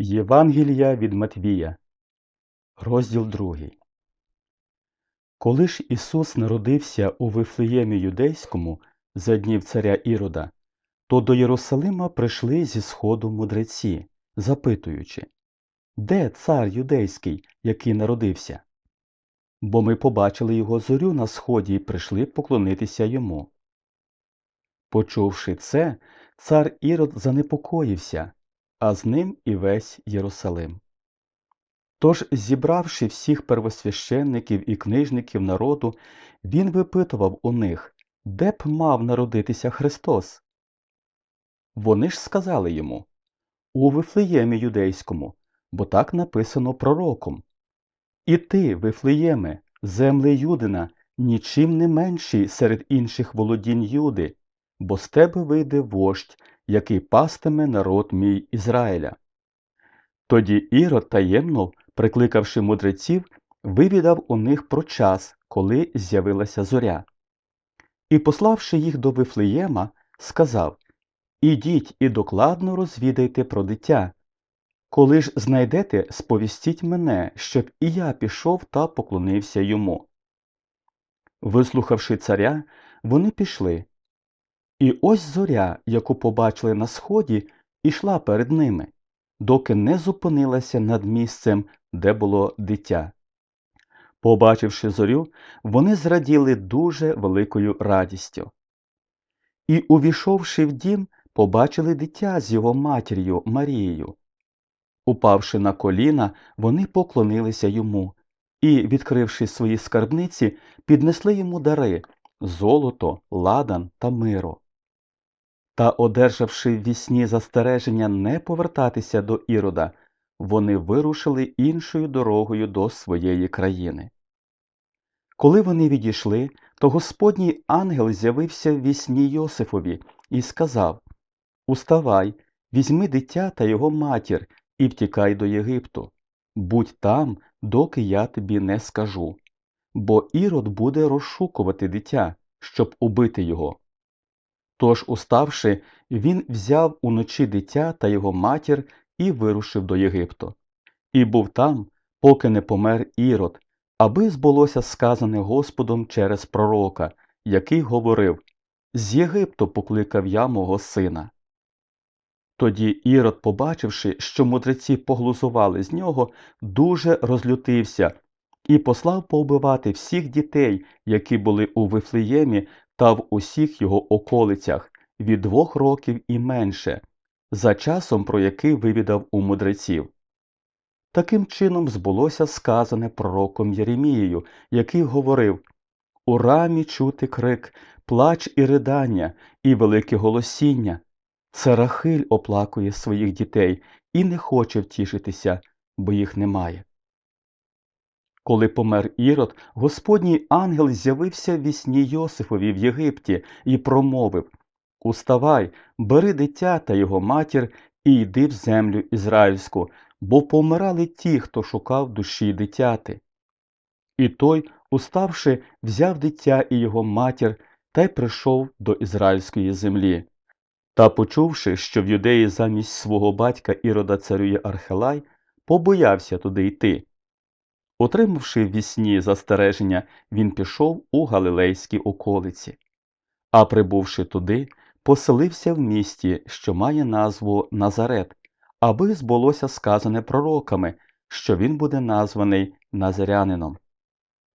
Євангелія від Матвія, розділ 2. Коли ж Ісус народився у Вифлеємі Юдейському за днів царя Ірода, то до Єрусалима прийшли зі сходу мудреці, запитуючи, Де цар юдейський, який народився? Бо ми побачили його зорю на сході і прийшли поклонитися йому. Почувши це, цар Ірод занепокоївся, а з ним і весь Єрусалим. Тож, зібравши всіх первосвященників і книжників народу, він випитував у них, де б мав народитися Христос. Вони ж сказали йому у Вифлеємі юдейському, бо так написано пророком. І ти, Вифлеєме, земле Юдина, нічим не менший серед інших володінь Юди, бо з тебе вийде вождь, який пастиме народ мій Ізраїля. Тоді Ірод таємно, прикликавши мудреців, вивідав у них про час, коли з'явилася зоря. І, пославши їх до Вифлеєма, сказав Ідіть і докладно розвідайте про дитя. Коли ж знайдете, сповістіть мене, щоб і я пішов та поклонився йому. Вислухавши царя, вони пішли. І ось зоря, яку побачили на сході, ішла перед ними, доки не зупинилася над місцем, де було дитя. Побачивши зорю, вони зраділи дуже великою радістю. І, увійшовши в дім, побачили дитя з його матір'ю Марією. Упавши на коліна, вони поклонилися йому і, відкривши свої скарбниці, піднесли йому дари золото, ладан та миро. Та, одержавши в вісні застереження не повертатися до Ірода, вони вирушили іншою дорогою до своєї країни. Коли вони відійшли, то Господній ангел з'явився в вісні Йосифові і сказав Уставай, візьми дитя та його матір і втікай до Єгипту. Будь там, доки я тобі не скажу. Бо Ірод буде розшукувати дитя, щоб убити його. Тож, уставши, він взяв уночі дитя та його матір і вирушив до Єгипту. І був там, поки не помер Ірод, аби збулося сказане Господом через пророка, який говорив З Єгипту покликав я мого сина. Тоді Ірод, побачивши, що мудреці поглузували з нього, дуже розлютився і послав повбивати всіх дітей, які були у Вифлеємі та в усіх його околицях від двох років і менше, за часом, про який вивідав у мудреців. Таким чином збулося сказане пророком Єремією, який говорив У рамі чути крик, плач і ридання, і велике голосіння. Це оплакує своїх дітей і не хоче втішитися, бо їх немає. Коли помер Ірод, Господній ангел з'явився в вісні Йосифові в Єгипті і промовив Уставай, бери дитя та його матір і йди в землю ізраїльську, бо помирали ті, хто шукав душі дитяти. І той, уставши, взяв дитя і його матір та й прийшов до ізраїльської землі. Та, почувши, що в юдеї замість свого батька Ірода царює Архелай, побоявся туди йти. Отримавши в вісні застереження, він пішов у галилейські околиці, а прибувши туди, поселився в місті, що має назву Назарет, аби збулося сказане пророками, що він буде названий Назарянином.